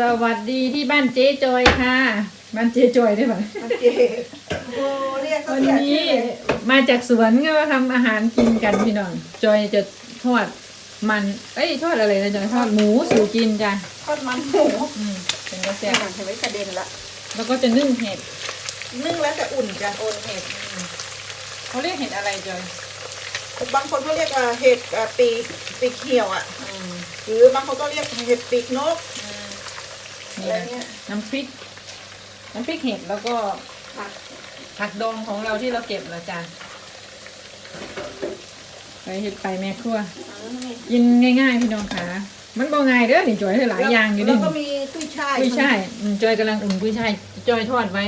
สวัสดีที่บ้านเจ๊จอยค่ะ บ้านเจ๊จอยได้ไหมมันเจโอ้เรียกเขาวันเสียนี้ชื่อเลยมาจากสวนก็มาทำอาหารกินกันพี่น้องจอยจะทอดมัน เอ้ยทอดอะไรนะจอยทอดหมูสู่กินจ้ะทอดมันหมูอืมเป็นกระแสเห็นไหมกระเด็นละแล้วก็จะนึ่งเห็ดนึ่งแล้วจะอุ่นจ้ะโอนเห็ดอืมเขาเรียกเห็ดอะไรจอยบางคนเขาเรียกว่าเห็ดเอ่อปีกปีกเหี่ยวอะ อืมหรือบางคนก็เรียกเห็ดปีกนก อืม อะไรนี่เงี้นะยน้ำพริก น้ำพริกเห็ดแล้วก็ค่ะผักดองของเราที่เราเก็บละจ้ะไปเห็ดไปแม่ครัว กินง่ายๆพี่น้องค่ะ มันบ่ง่ายเด้อนี่จอยหลายอย่างอยู่แล้ดิวก็มีกุ้ยช่ายกุ้ยช่ายอืมจอยกำลังอุ่นกุ้ยช่ายจอยทอดไว้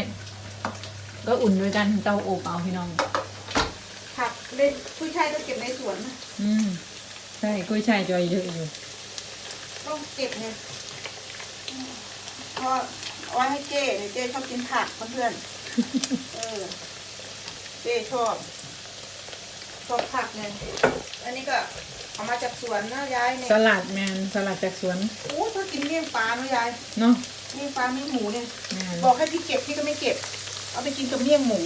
ก็อุ่นด้วยกันเตาอบเอาพี่น้อง ผักเล่นกุ้ยช่ายก็เก็บในสวนนะอืมใช่กุ้ยช่ายจอยเยอะอยู่ต้องเก็บไง เพราะเอาไว้ให้เจ้เนี่ยเจ้ชอบกินผักเพื่อนๆเออ เจ้ชอบชอบผักไงอันนี้ก็เอามาจากสวนนะยายเนี่ยสลัดแมนสลัดจากสวนโอ้ถ้ากินเมี่ยงปลาเนาะยายเนาะเมี่ยงปลาเมี่ยงหมูเนี่ยแม่นบอกให้พี่เก็บพี่ก็ไม่เก็บ เอาไปกินกับเมี่ยงหมู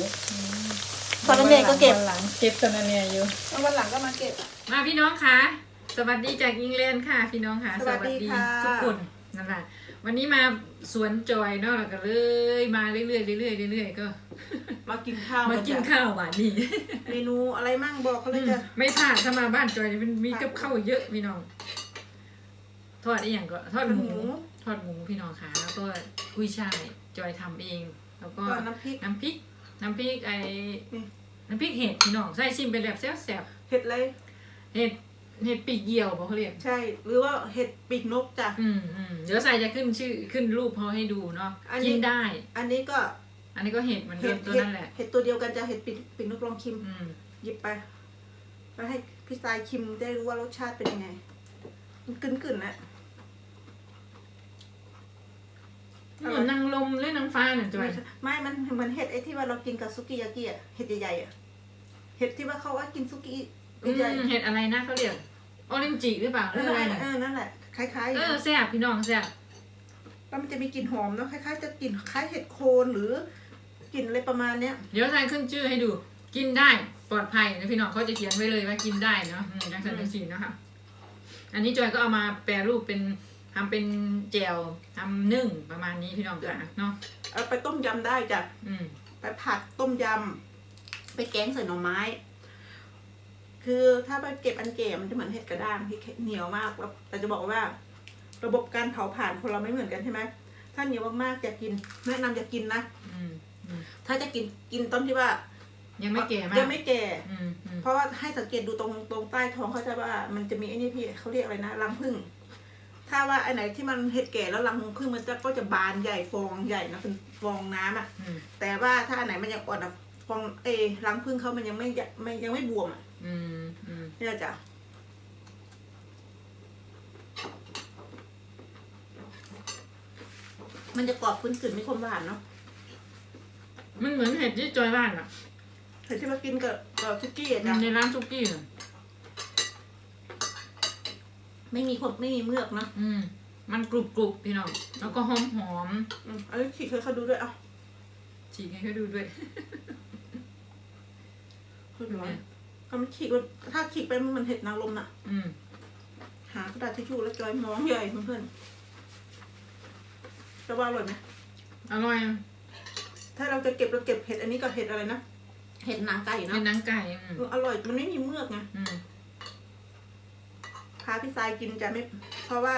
ตอนนั้นเนยก็เก็บวันหลังเก็บตอนนั้นเนี่ยอยู่แล้ววันหลังก็มาเก็บ มาพี่น้องค่ะสวัสดีจากอังกฤษค่ะ พี่น้องค่ะสวัสดีค่ะทุกคนนั่นแหละ วันนี้มาสวนจอยเนาะแล้วก็เลยมาเรื่อยๆเรื่อยๆเรื่อยๆก็ มากินข้าวมากินข้าวหวานนี่ เมนูอะไรมั่งบอกเขาเลยจะไม่พลาดถ้ามาบ้านจอยมันมีกับข้าวเยอะพี่น้อง ทอดอีอย่างก็ทอดหมู ทอดหมูพี่น้องค่ะแล้วก็กุ้ยช่ายจอยทำเอง แล้วก็ก็น้ำพริกน้ำพริกน้ำพริกไอ้นี่น้ำพริกเห็ดพี่น้องใส่ชิมเป็นแบบแซ่บเห็ดอะไรๆเห็ด เห็ดปีกเหี่ยวบอกเขาเรียกใช่ หรือว่าเห็ดปีกนกจ้ะ อืมอืมเดี๋ยวใส่จะขึ้นชื่อขึ้นรูปพอให้ดูเนาะอันนี้ กินได้ อันนี้ก็อันนี้ก็เห็ดเหมือนเห็เห็ดดตัวเห็ดนั่นแหละเห็ดตัวเดียวกันจะเห็ดปีกปีกนกลองชิม อืมหยิบไปไปให้พี่สายชิมได้รู้ว่ารสชาติเป็นยังไง มันกึ่นกึ่นๆนะเหมือนนางลมหรือนางฟ้าน่ะจอยไม่มันเหมือนเห็ดไอ้ที่ว่าเรากินกับซุกิยากิอะเห็ดใหญ่ๆอะเห็ดที่ว่าเขาว่ากินซุกิ อืมใหญ่เห็ดอะไรนะเขาเรียกออเรนจิหรือเปล่าๆหเอรือออะไรนั่นแหละน่ะเออนั่นแหละคล้ายๆอเอย่างอแซ่บพี่น้องแซ่บแล้วมันจะมีกลิ่นหอมเนาะคล้ายๆจะกลิ่นคล้ายเห็ดโคนหรือกลิ่นอะไรประมาณเนี้ยเดี๋ยวทายขึ้นชื่อให้ดู กินได้ปลอดภัยนะพี่น้องเขาจะเขียนไว้เลยว่ากินได้เนาะอืมจังสันจังสีเนาะค่ะอันนี้จอยก็เอามาแปรรูปเป็นทำเป็นแจวทำนึ่งประมาณนี้พี่น้องค่ะเนาะเอาไปต้มยำได้จ้ะอืมไปผัดต้มยำไปแกงใส่หน่อไม้ คือถ้าไปเก็บอันเก่มันจะเหมือนเห็ดกระด้างที่เหนียวมากแล้วแต่จะบอกว่า ระบบการเผาผ่านคนเราไม่เหมือนกันใช่ไหมถ้าเหนียวมากๆจะกินแนะนำจะกินนะอืมอืมถ้าจะกินกินต้นที่ว่ายังไม่แก่มากยังไม่แก่ อืมอืมเพราะว่าให้สังเกตดูตรงตรงใต้ท้องเขาจะว่ามันจะมีไอ้นี่พี่เขาเรียกอะไรนะรังผึ้งถ้าว่าไอ้ไหนที่มันเห็ดแก่แล้วรังผึ้งมันจะก็จะบานใหญ่ฟองใหญ่นะเป็นฟองน้ำอะ อืมแต่ว่าถ้าอันไหนมันยังอ่อนอะฟองเออรังผึ้งเขามันยังไม่ยะไม่ยังไม่บวมอะ อืมอืมนี่แหละจ้ะมันจะกรอบขึ้นกึ่นไม่คมหวานเนาะมันเหมือนเห็ดที่จอยบ้านอะเห็ดที่มากินกับกับคุกกี้อะจ้ะในร้านซุกี้อะไม่มีคนไม่มีเมือกเนาะอืม มันกรุบกรุบพี่น้องแล้วก็หอมหอมอืมเอ้ยฉีกให้เขาดูด้วยเอะฉีกให้เขาดูด้วย คุณร้อน ก็มันฉีกมันถ้าฉีกไปมันเหมันเห็ดนางรมน่ะ อืมหากระดาษทิชชู่แล้วจอยมองใหญ่เพื่อนๆจะว่าอร่อยไหมอร่อยถ้าเราจะเก็บเราเก็บเห็ดอันนี้กับเห็ดอะไรนะเห็ดนางไก่เป็เนาะนหนังไก่อืมเอออร่อยมันไม่มีเมือกไง อืมพาพี่ทรายกินจะไม่เพราะว่า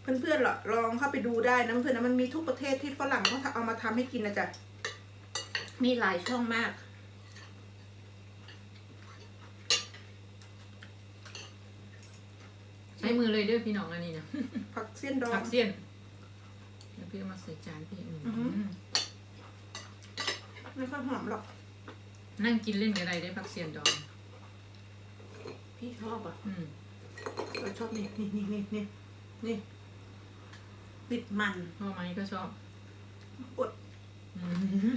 เพื่อนๆหรอลองเข้าไปดูได้นะเพื่อนๆนะมันมีทุกประเทศที่ฝรั่งเขาเอามาทำให้กินนะจ๊ะมีหลายช่องมาก ช้มือเลยเด้วยพี่น้องอันนี้นะผักเสี้ยนดอผังกเสี้ยนแล้วพี่เอามาใส่จานพี่อืมอือหือไม่ค่อยหอมหรอก นั่งกินเล่นกันได้ได้ผักเสี้ยนดอง พี่ชอบอะอืมเราชอบนี่นี่นี่นี่นี่นี่ติดมันพ่อไม้ก็ชอบอดอืม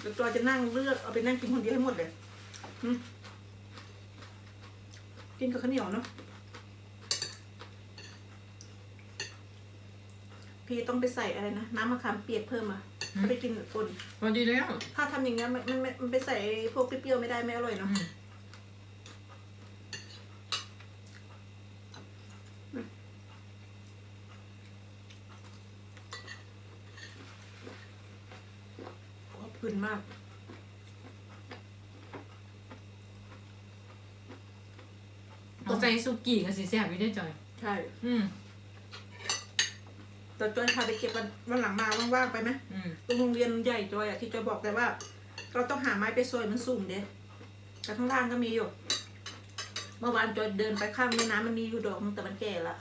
เดี๋ยวจอยจะนั่งเลือกเอาไปนั่งกินคนเดียวให้หมดเลยอืมกินกับข้าวเหนียวเนาะ พี่ต้องไปใส่อะไรนะน้ำมะขามเปียกเพิ่มอะอืมถ้าไปกินป่นพอดีแล้วถ้าทำอย่างเงี้ยมันมันมันมันไปใส่พวกเปรี้ยวๆไม่ได้ไม่อร่อยอืเนาะมขอบคุณมาก เอาใจสุกี้กับสีแซ่บอยู่ได้อจอย ใช่ อืม แต่จอยพาไปเก็บวันวันหลังมาว่างๆไปไหมอืมตรงโรงเรียนใหญ่จอยอะที่จอยบอกแต่ว่า เราต้องหาไม้ไปซอยมันสูงเด้แต่ข้างล่างก็มีอยู่ เมื่อวานจอยเดินไปข้างแม่น้ำมันมีอยู่ดอกนึงแต่มันแก่ละ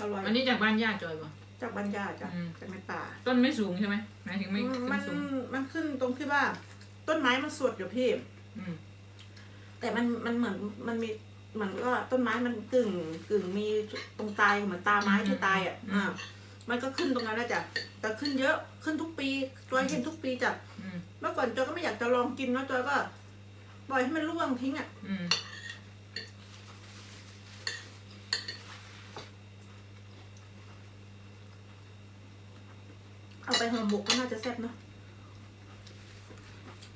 อร่อยอันนี้จากบ้านญาติจอยป่ะ จากบรรยาจ้ะอืม จากในป่า ต้นไม่สูงใช่ไหมหมายถึงไม่อืมขึ้มันนสูงมันขึ้นตรงที่ว่า ต้นไม้มันสดอยู่พี่ อืมแต่มันมันเหมือนมันมีเห มือนก็ต้นไม้มันกึ่งกึ่งมีตรงตายเหมือนตาไม้ที่ตายอะอ่ามันก็ขึ้นตรงนั้นแล้วจ้ะแต่ขึ้นเยอะขึ้นทุกปีจอยเห็นทุกปีจ้ะอืมเมื่อก่อนจอยก็ไม่อยากจะลองกินเนอะจอยก็ปล่อยให้มันร่วงทิ้งอะอืมเอาไปห่อหมกก็น่าจะแซ่บเนอะ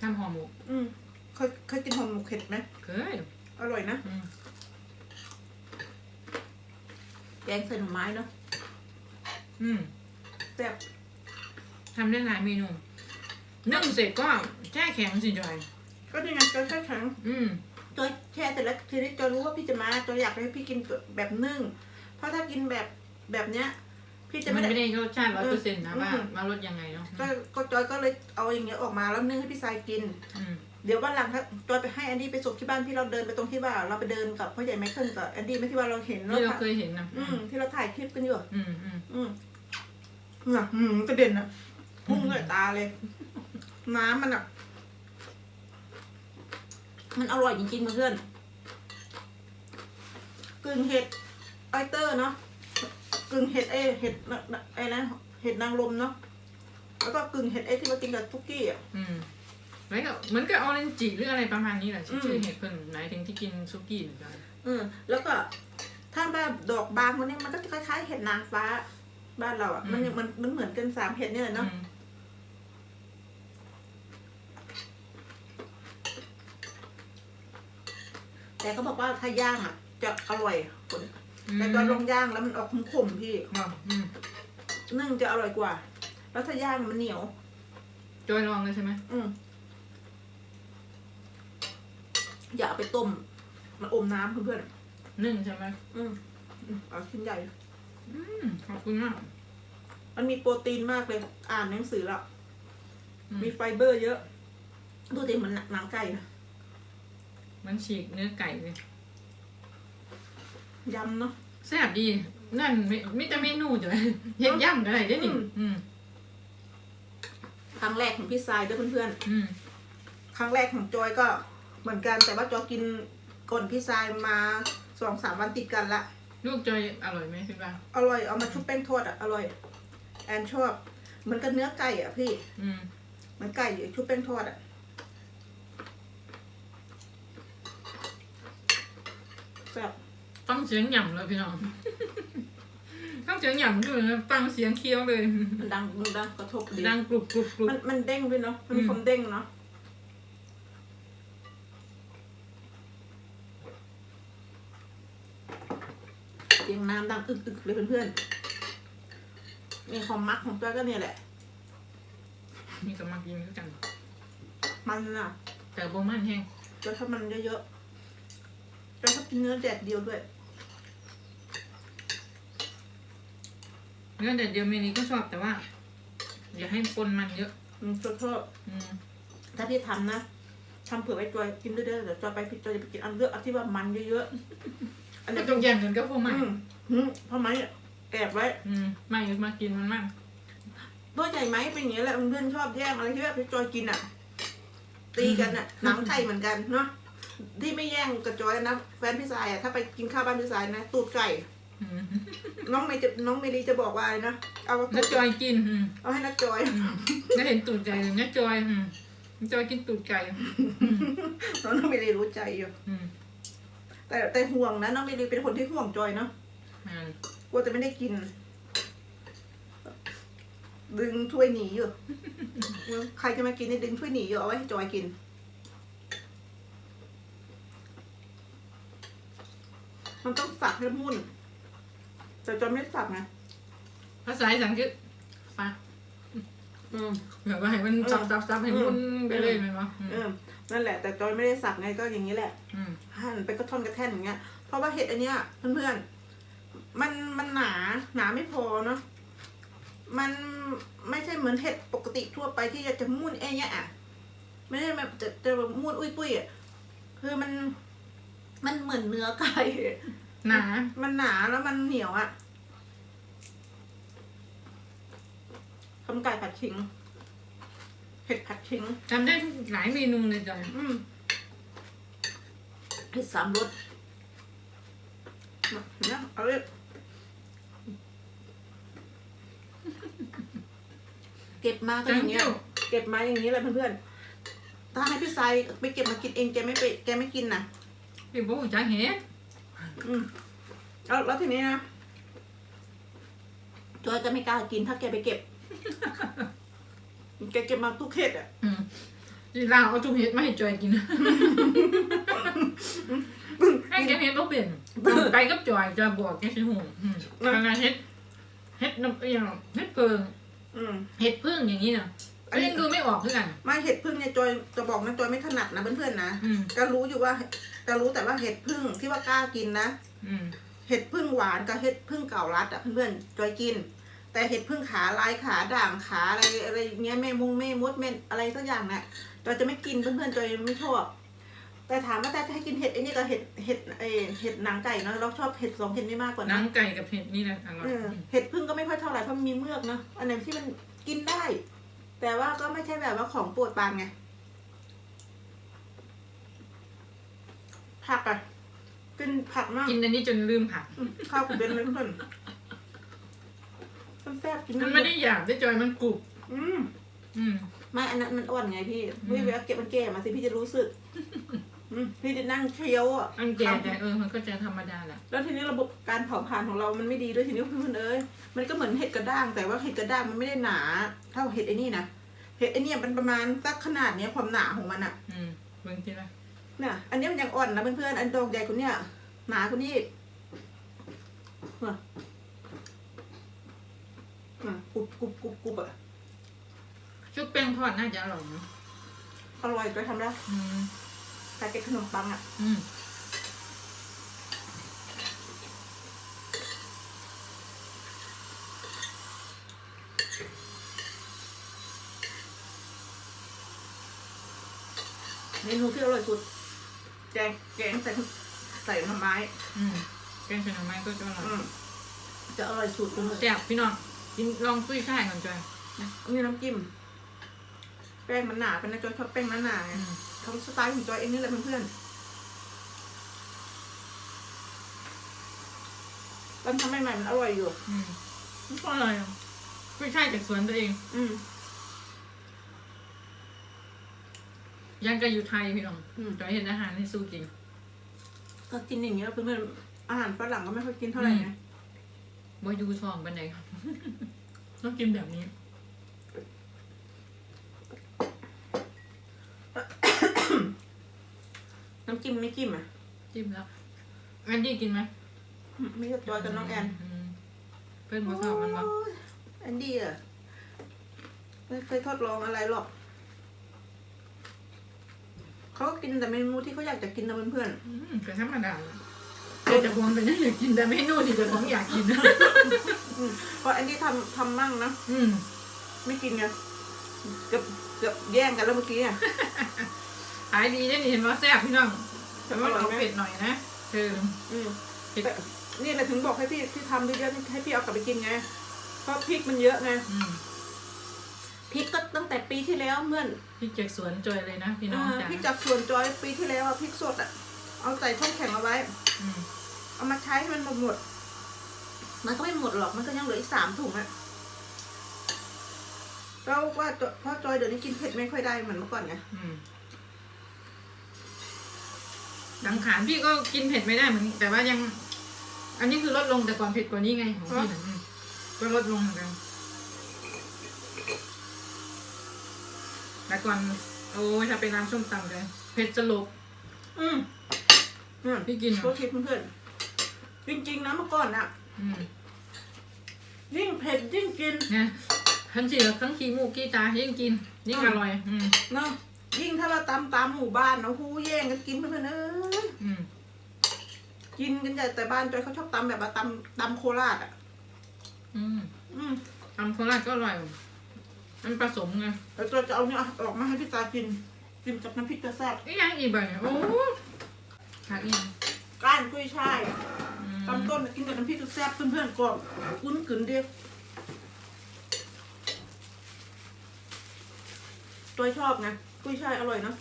ทำห่อหมก อืมเคยเคยกินห่อหมกเห็ดไหมเคยอร่อยนะ อืม แกงใส่หน่อไม้เนาะอืมแซ่บทำได้หลายเมนูนึ่งเสร็จก็แช่แข็งสิจอย ก็ยังไงจอยแค่แข็งอืมจอยแช่แต่ละทีนี้จอยรู้ว่าพี่จะมาจอยอยากให้พี่กินแบบนึ่ง เพราะถ้ากินแบบแบบเนี้ย พี่จะมัไม่นได้ไม่ได้รสชาติร้อยเปอร์เซ็นต์นะอืมว่าว่ารสยังไงเนาะก็ก็จอยก็เลยเอาอย่างเงี้ยออกมาแล้วนึ่งให้พี่ทรายกิน อืม เดี๋ยววันหลังถ้าจอยไปให้แอนดี้ไปส่งที่บ้านที่เราเดินไปตรงที่ว่า เราไปเดินกับพ่อใหญ่ไมเคิลกับแอนดี้ไม่ที่ว่าเราเห็นที่เราถ่ายเคยเห็นนะอืมที่เราถ่ายคลิปกันอยู่อืมอืมอืมน่ะอืมกระเด็นอะพุ่งใส่ตาเลย น้ำมันอะมันอร่อยจริงๆเพื่อนกึ่งเห็ดออยเตอร์เนาะกึ่งเห็ดเอเห็ดน่ะน่ะไอ้นะเห็ดนางรมเนาะแล้วก็กึ่งเห็ดเอที่มากินกับทุกกี้อะอืม แล้วก็เหมือนกับออเรนจิหรืออะไรประมาณนี้แหละชื่ออืมชื่อเห็ดเพิ่นหมายถึงที่กินซุกี้เหมือนกันอืมแล้วก็ถ้าแบบดอกบางคนนี้มันก็จะคล้ายๆเห็ดนางฟ้า บ้านเราอะมันยังมันมันเหมือนกันสามเห็ดเนี่ยแหละเนาะอืมแต่เขาบอกว่าถ้าย่างอะ จะอร่อยคนอืมแต่ตอนลงย่างแล้วมันออกขมๆพี่อ๋ออืมนึ่งจะอร่อยกว่า แล้วถ้าย่างมันเหนียวจอยลองเลยใช่ไหมอืม อย่าเอาไปต้มมันอมน้ำเพื่อนนึ่งใช่ไหมๆอืมอืมเอาชิ้นใหญ่ อืมขอบคุณมากมันมีโปรตีนมากเลย อ่านหนังสือแล้ว อืมมีไฟเบอร์เยอะ ดูดิเหมันหนังไก่นะมันฉีกเนื้อไก่เลยยำเนาะ แซ่บดี นั่นไม่ไม่แต่เมนูจ้ะเห็ดย่ำอะไรได้ดิอืม อืมครั้งแรกของพี่ทรายด้วยเพื่อนอืมๆ ครั้งแรกของจอยก็ เหมือนกันแต่ว่าจอยกินก่อนพี่ทรายมาสองสามวันติดกันละ ลูกจอยอร่อยไหมพี่บ้างอร่อยเอามาชุบแป้งทอดอะอร่อย แอนชอบเหมือนกับเนื้อไก่อะพี่อืมเหมือนไก่ชุบแป้งทอดอะแซ่บฟังเสียงหย่ำเลยพี่น้องฟังเสียงหย่ำด้วยนะฟังเสียงเคี้ยวเลย มันดังมันดังกระทบดีดังกรุบกรุบกรุบมันมันเด้งด้วยเนาะมันมีอืมความเด้งเนาะ เสียง น้ำดังอึกๆเลยเพื่อนๆนี่ความมักของจอยก็เนี่ยแหละ มีกำลังกินด้วยกันมันอะแต่โบมันแห้งจอยชอบมันเยอะๆจอยชอบกินเนื้อแดดเดียวด้วย เนื้อแต่เดียวเมนี้ก็ชอบแต่ว่า อย่าให้ปนมันเยอะอืมจอยชอบอืมถ้าพี่ทำนะทำเผื่อไว้จอยกินด้วยเด้อเดี๋ยวจอยไปพี่จอยจะไปกินอันเลือกอันที่ว่ามันเยอะๆ อันไม่นี้ต้องแย่งกันก็พวกมันอืมอืมเพราะไหมแอบไว้ อืมไม่มากินมันมากพ่อใหญ่ไหมเป็นอย่างนี้แหละเพื่อนๆชอบแย่งอะไรที่แบบพี่จอยกินอะ ตีกันอะหนังไก่เหมือนกันเนาะที่ไม่แย่งกับจอยนะแฟนพี่สายอะถ้าไปกินข้าวบ้านพี่สายนะตูดไก่ อืมน้องเมย์จะน้องเมลีจะบอกว่าอะไรนะเอาตูน้าดจอยกินอืมเอาให้นักจอย อืมน้าเห็นตูดไก่เลยน้าจอยอืมน้าจอยกินตูดไก่อืมน้องเมลีรู้ใจอยู่อืม แต่แต่ห่วงนะน้องเมลีเป็นคนที่ห่วงจอยเนาะงานกลัวจะไม่ได้กิน ดึงถ้วยหนีอยู่ ใครจะมากินนี่ดึงถ้วยหนีอยู่เอาไว้ให้จอยกิน มันต้องสับให้มุ่น แต่จอยไม่สับนะภาษาอีสานคือฟักอืม แบบว่าให้มันเออซับซับซับให้มุนไปเลยมันวะเออ นั่นแหละ แต่จอยไม่ได้สับไงก็อย่างนี้แหละอืมหั่นไปกระท่อนกระแท่นอย่างเงี้ย เพราะว่าเห็ดอันเนี้ยเพื่อนๆมันมันหนาหนาไม่พอเนาะมันไม่ใช่เหมือนเห็ดปกติทั่วไปที่จะจะมุ่นเองเงี้ยอะไม่ได้แบบจะจะแบบมุ่นอุ้ยปุ้ยอะคือมัน มันเหมือนเนื้อไก่หนามันหนาแล้วมันเหนียวอะทำไก่ผัดขิง เห็ดผัดขิงจำได้หลายเมนูเลยจอยอืมเห็ดสามรสมาเห็นไหมเอาเลยเก็บมาก็อย่างเงี้ย เก็บมาอย่างนี้แหละเพื่อนๆ ถ้าให้พี่ไซไปเก็บมากินเองแกไม่ไปแกไม่กินนะพี่บอกจะเห็นอืมแล้วแล้วทีนี้นะจอยจะไม่กล้ากินถ้าแกไปเก็บ แกเก็บมาทุกเห็ดอะอืมจีลาวเอาทุกเห็ดมาให้จอยกิน ให้แกเห็ดบ่เป็นไปกับจอยจอยบอกแกสิหูอืมขนาดเห็ดเห็ดน้ำเอียงเห็ดเพิงอืม เห็ดพึ่งอย่างนี้น่ะอันนี้เล่นดูไม่ออกคือกันไมาเห็ดพึ่งเนี่ยจอยจะบอกนะจอยไม่ถนัดนะเพื่อนๆนะอืมก็รู้อยู่ว่าก็รู้แต่ว่าเห็ดพึ่งที่ว่ากล้ากินนะ อืม เห็ดพึ่งหวานกับเห็ดพึ่งเก่ารัดอะเพื่อนๆจอยกิน แต่เห็ดพึ่งขาลายขาด่างขาอะไรอะไรเงี้ยแม่มุงแม่มดแม่อะไรสักอย่างน่ะจอยจะไม่กินเพื่อนๆจอยไม่ชอบแต่ถามว่าแต่จะให้กินเห็ดไอ้นี่กับเห็ดเห็ดเออเห็ดหนังไก่เนาะเราชอบเห็ดสองเห็ดนี้มากกว่าหนันะงไก่กับเห็ดนี่แหละอร่อยเออเห็ดพึ่งก็ไม่ค่อยเท่าไหร่เพราะมันมีเมือกเนาะอันไหนที่มันกินได้ แต่ว่าก็ไม่ใช่แบบว่าของโปรดปรานไงผักอะกินผักมากกินอันนี้จนลืมผักอืมข้าวกูเป็นเลยเพื่อน มันแซ่บกินมันไม่ได้หยาบได้จอยมันกรุบอืมอืม ไม่อันนั้นมันอ่อนไงพี่อืม พี่เวลาเก็บมันแก่มาสิพี่จะรู้สึกอืมพี่จะนั่งเคี้ยวอะอันแก่แต่เออมันก็จะธรรมดาแหละแล้วทีนี้ระบบการเผาผลาญของเรามันไม่ดีด้วยทีนี้เพื่อนๆเอ้ยมันก็เหมือนเห็ดกระด้างแต่ว่าเห็ดกระด้างมันไม่ได้หนาเท่าเห็ดไอ้นี่นะเห็ดไอ้เนี่ยมันประมาณสักขนาดเนี้ยความหนาของมันอะ อืมเบิ่งทีละเนี่ยอันนี้มันยังอ่อนนะเพื่อนๆ อันดอกใหญ่กว่าเนี้ยหนากว่านี้อีกเนี่ย อะกรุบกรุบกรุบกรุบอะชุบแป้งทอดน่าจะอร่อยนะอร่อยก็ทำได้อืมแพ็กเกจขนมปังอะอืมเมนูที่อร่อยสุด แกงแกงใส่ใส่หน่อไม้ อืมแกงใส่หน่อไม้ก็จะอร่อยอืมจะอร่อยสุดเลย แซ่บพี่น้อง กินลองตุ้ยช่ายก่อนจอยนี่น้ำจิ้มแป้งมันหนาเป็นนะจอยชอบแป้งหนาๆไงอืมทำสไตล์ของจอยเองนี่แหละเพื่อนๆตอนทำใหม่ๆมันอร่อยอยู่อืมมันก็อร่อยอะตุ้ยช่ายจากสวนตัวเอง อืมยังก็อยู่ไทยพี่น้องอืมจอยเห็นอาหารให้สู้กินก็กินอย่างเงี้ยเพื่อนๆอาหารฝรั่งก็ไม่ค่อยกินเท่าไหร่ไง บ่อยูทองบันไดครับต้องกินแบบนี้ น้ำจิ้มไม่จิ้มอะ จิ้มแล้วแอนดี้กินไหมไม่ใช่จอยกับน้องแอนมเพื่อนมาชอบมันวะโอ้ยแอนดี้อะไม่เคยทดลองอะไรหรอก เขาก็กินแต่เมนูที่เขาอยากจะกินนะเพื่อนอืมก็ธรรมดาแหละ แต่จะควงเป็นยังอยากกินแต่เมนูที่จะของอยากกินๆอืมเพราะแอนดี้ทำทำมั่งนะอืมไม่กินไงเกือบเกือบแย่งกันแล้วเมื่อกี้อะขายดีได้นี่เห็นว่าแซ่บพี่น้องแต่ว่าอร่อยเอาไหมเผ็ดหน่อยนะคืออืมเผ็ดแต่นี่แหละถึงบอกให้พี่ที่ทำเยอะๆให้พี่เอากลับไปกินไงเพราะพริกมันเยอะไงอืมพริกก็ตั้งแต่ปีที่แล้วเมื่อนพี่จากสวนจอยเลยนะพี่น้องอ่าจ๋าพริกจากสวนจอยปีที่แล้วอะพริกสดอะเอาใส่ช่องแข็งเอาไว้ อืม เอามาใช้ให้มันหมดหมด มันก็ไม่หมดหรอก มันก็ยังเหลืออีกสามถุงอะเราว่าจเพราะจอยเดี๋ยวนี้กินเผ็ดไม่ค่อยได้เหมือนเมื่อก่อนไงอืมดังขานพี่ก็กินเผ็ดไม่ได้เหมือนแต่ว่ายัง อันนี้คือลดลงแต่ก่อนเผ็ดกว่านี้ไงของพี่นะอืมก็ลดลงเหมือนกันแต่ก่อนโอ้ยถ้าไปร้านส้มตำเลยเผ็ดสลบอืมเนี่ยพี่กินเหรตัวอคิดเพื่อนๆ จริงๆนะเมื่อก่อนอะอืมยิ่งเผ็ดยิ่งกินเนี่ยทั้งเสียทั้งขี้มูกขี้ตายิ่งกินยิ่งอร่อย อืมเนาะยิ่งถ้าเราตามตามหมู่บ้านเนาะหูแย่งกันกินเพื่อนๆเอ้ยอืมกินกันใหญ่แต่บ้านจอยเขาชอบตำแบบว่าตำตำโคราชอะอืมอืมทำโคราชก็อร่อย มันผสมไงแล้วจอยจะเอาเนี่ยออกมาให้พี่ตากิน กินกับน้ำพริกกระแซ่บนี่ยังอีกแบบเนี่ยโอ้หักอีกก้านกุ้ยช่าย อืมตำต้นกินกับน้ำพริกกระแซ่บเพื่อนๆก็คุ้นกึนเดียวจอยชอบไงกุ้ยช่ายอร่อยเนาะ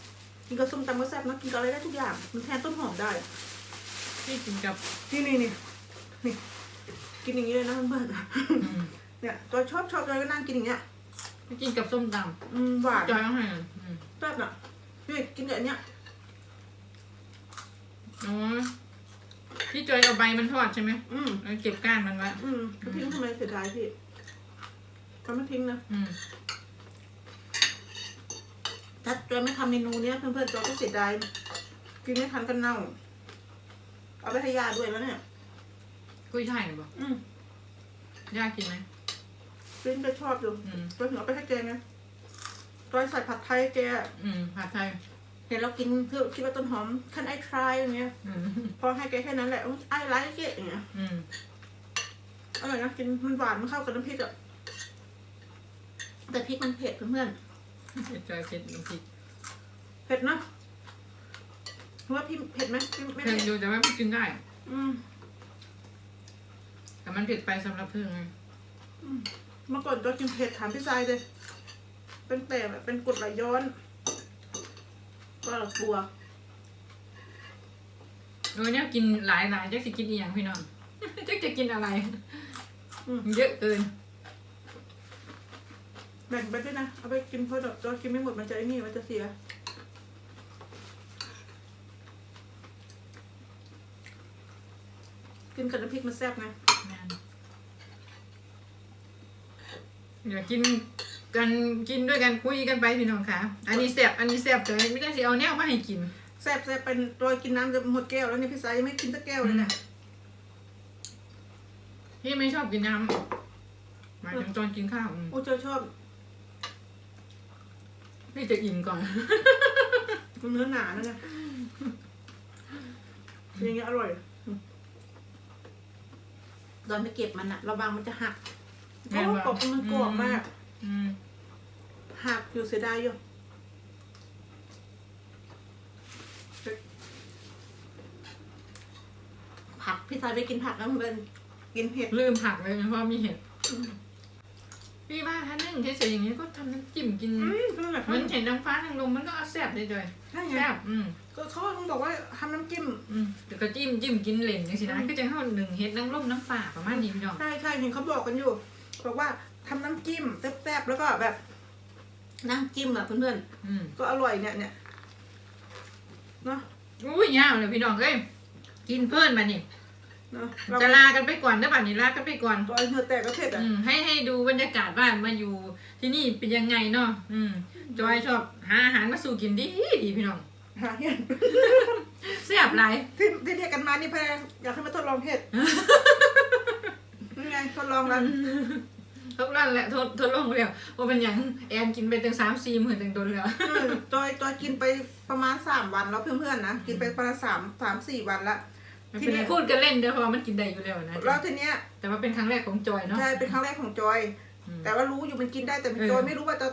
กินกับส้มตำก็แซ่บเนอะกินกับอะไรได้ทุกอย่าง มันแทนต้นหอมได้พี่กินกับนี่นี่นี่นี่กินอย่างนี้เลยนะเพื่อนอืมๆเนี่ยจอยชอบชอบจอยก็นั่งกินอย่างเงี้ยพี่กินกับส้มตอืมหวานำจอยต้องให้อืมแซ่บอะนี่กินกับอันเนี้ยโอ้ย พี่จอยเอาใบมันทอดใช่ไหมอืมแล้วเก็บก้านมันไว้อืมก็ทิ้งทำไมเสียดายพี่ก็ไม่ทิ้งนะอืมถ้าจอยไม่ทำเมนูเนี้ยเพื่อนๆจอยก็เสียดายกินไม่ทันกันเน่า เอาไปให้ยาด้วยแล้วเนี่ย กุ้ยช่ายเนี่ยบอกอืมย่ากินไหมกินก็ชอบอยู่อืมจอยถึงเอาไปให้แกไงจอยใส่ผัดไทยให้แกอืมผัดไทยเห็นเรากินคือคิดว่าต้นหอมคันไอทรายอย่างเงี้ยอืมพอให้แกแค่นั้นแหละไอไลค์เกอย่างเงี้ยอืมอร่อยนะกินมันหวานมันเข้ากับน้ำพริกอะแต่พริกมันเผ็ดเพื่อนจอยเผ็ดน้ำพริกๆเผ็ดนะว่าพี่เผ็ดไหมพี่ไม่เผ็ดเผ็ดอยู่แต่ว่าพี่กินได้ อืมแต่มันเผ็ดไปสำหรับเพื่อนไงเมื่อก่อนตัวกินเผ็ดถามพี่ชายเลยเป็นแต่แบบเป็นกรดไหลย้อน ก็กลัวโอ้ยเนี่ยกินหลายหลายๆจะสิกินอีหยังพี่น้องจะจะกินอะไร อืมเยอะเกิน แบ่งไปด้วยนะ เอาไปกินเพราะเดี๋ยวตัวกินไม่หมดมันจะไอ้นี่มันจะเสีย กินกับน้ำพริกมันแซ่บไง เดี๋ยวกิน กันกินด้วยกันคุยกันไปพี่น้องค่ะ อันนี้แสบอันนี้แสบแต่ไม่ได้สิเอาแนวมาให้กินแซ่บแซ่บเป็นตัวกินน้ำจะหมดแก้วแล้วเนี่ยพี่ชายยังไม่กินสักแก้วเลยเนี่ยพี่ไม่ชอบกินน้ำหมายถึงตอนกินข้าวอืมโอ้เจ้าชอบพี่จะอิ่มก่อนมันเนื้อหนานะเนี่ยอย่างเงี้ยอร่อยตอนไปเก็บมันอะระวังมันจะหักแม่โอ้นบ่กรอบมันกรอบมากอืม หักอยู่เสียดายอยู่ผักพี่ชายไปกินผักแล้วมันเป็นกินเผ็ดลืมผักเลยเพราะมีเห็ด พี่ว่าถ้านึ่งเฉยๆอย่างนี้ก็ทำน้ำจิ้มกินอืมคือแบบเหมันเห็นนางฟ้านางลมมันก็เอาแซ่บเลยจอยใช่ไงแซ่บอืมก็เขาต้องบอกว่าทำน้ำจิ้ม อืมแต่ก็จิ้มจิ้มกินเหล่นจังสินะอืมก็จะเข้าหนึ่งเห็ดนางลมน้ำป่าประมาณนี้พี่น้อง ใช่ใช่เห็นเขาบอกกันอยู่ บอกว่า ทำน้ำจิ้มแซ่บๆแล้วก็แบบน้ำจิ้มอะเพื่อนอืมๆก็อร่อยเนี่ยเนี่ยเนาะอุ้ยยาวเลยพี่น้องเอ้ยกินเพิ่นมานี่เนาะจะลากันไปก่อนนะบัดนี้ลากันไปก่อนตัวเหงื่อแตกก็เผ็ดอะอืมให้ให้ดูบรรยากาศว่ามาอยู่ที่นี่เป็นยังไงเนาะอืมจอยชอบหาอาหารมาสู่กินดีดีพี่น้องหาเห็ดแซ่บหลายที่ที่เรียกกันมานี่เพื่ออยากให้มาทดลองเห็ดนี่ไงทดลองแล้ว ทุกนั่นแหละทดทดลองแล้วว่าเป็นอย่างแอนกินไปตั้งสามสี่หมื่นตั้งโดนแล้วเออจอยจอยกินไปประมาณสามวันแล้วเพื่อนๆนะกินไปประมาณสามสามสี่วันละมันเป็นพูดกันเล่นเด้อเพราะว่ามันกินได้อยู่แล้วนะแล้วทีเนี้ยแต่ว่าเป็นครั้งแรกของจอยเนาะใช่เป็นครั้งแรกของจอยอืมแต่ว่ารู้อยู่มันกินได้แต่เออจอยไม่รู้ว่าจะ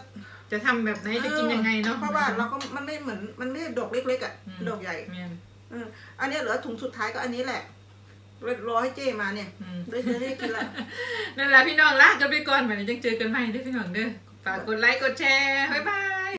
จะทำแบบไหนจะกินยังไงเนาะเพราะว่าเราก็มันไม่เหมือนมันไม่ได้ดอกเล็กๆอะอืมดอกใหญ่แม่นเอออันเนี้ยเหลือถุงสุดท้ายก็อันนี้แหละ รอให้เจมาเนี่ยอืม ได้เนื้อได้กินละนั่นแหละพี่น้องลากันไปก่อนวันนี้จังเจอกันใหม่เด้อพี่น้องเด้อฝากกดไลค์กดแชร์บ๊ายบาย